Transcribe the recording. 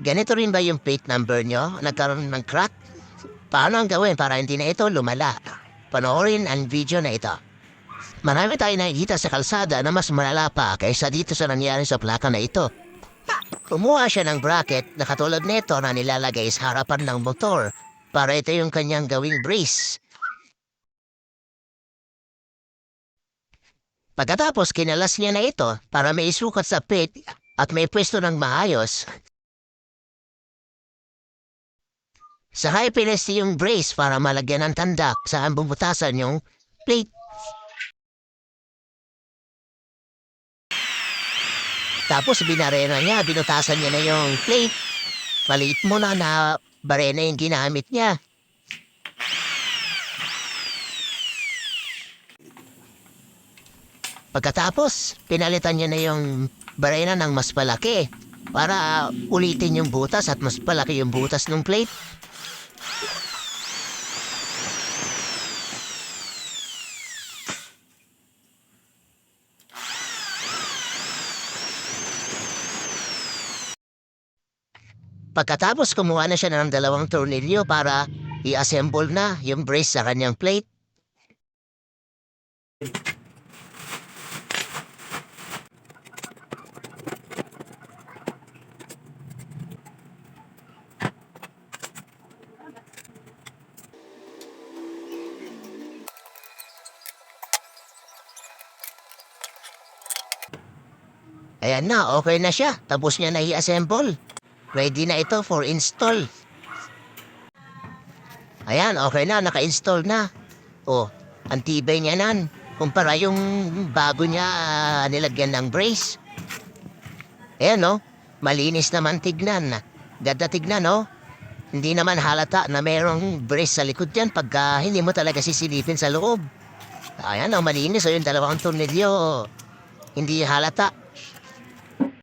Ganito rin ba yung plate number nyo? Nagkaroon ng crack? Paano ang gawin para hindi na ito lumala? Panoorin ang video na ito. Marami tayo nakikita sa kalsada na mas malala pa kaysa dito sa nangyari sa plaka na ito. Kumuha siya ng bracket na katulad nito na nilalagay sa harapan ng motor para ito yung kanyang gawing brace. Pagkatapos kinalas niya na ito para may isukat sa pit at may pwesto ng maayos. Sakay pinesti yung brace para malagyan ng tanda saan bumutasan yung plate. Tapos binarena niya, binutasan niya na yung plate. Maliit mo na na barena yung ginamit niya. Pagkatapos, pinalitan niya na yung barena ng mas palaki para ulitin yung butas at mas palaki yung butas ng plate. Pagkatapos kumuha na siya ng dalawang tornilyo para i-assemble na yung brace sa kanyang plate. Ayan na, okay na siya. Tapos niya na i-assemble. Ready na ito for install. Ayan, okay na, naka-install na. Oh, ang tibay niya nan. Kumpara yung bago niya ah, nilagyan ng brace. Ayan, no? Malinis naman tignan. Ganda tignan, no? Hindi naman halata na mayroong brace sa likod yan pagka hindi mo talaga sisilipin sa loob. Ayan, oh, malinis. O yung dalawang tornilyo. Hindi halata.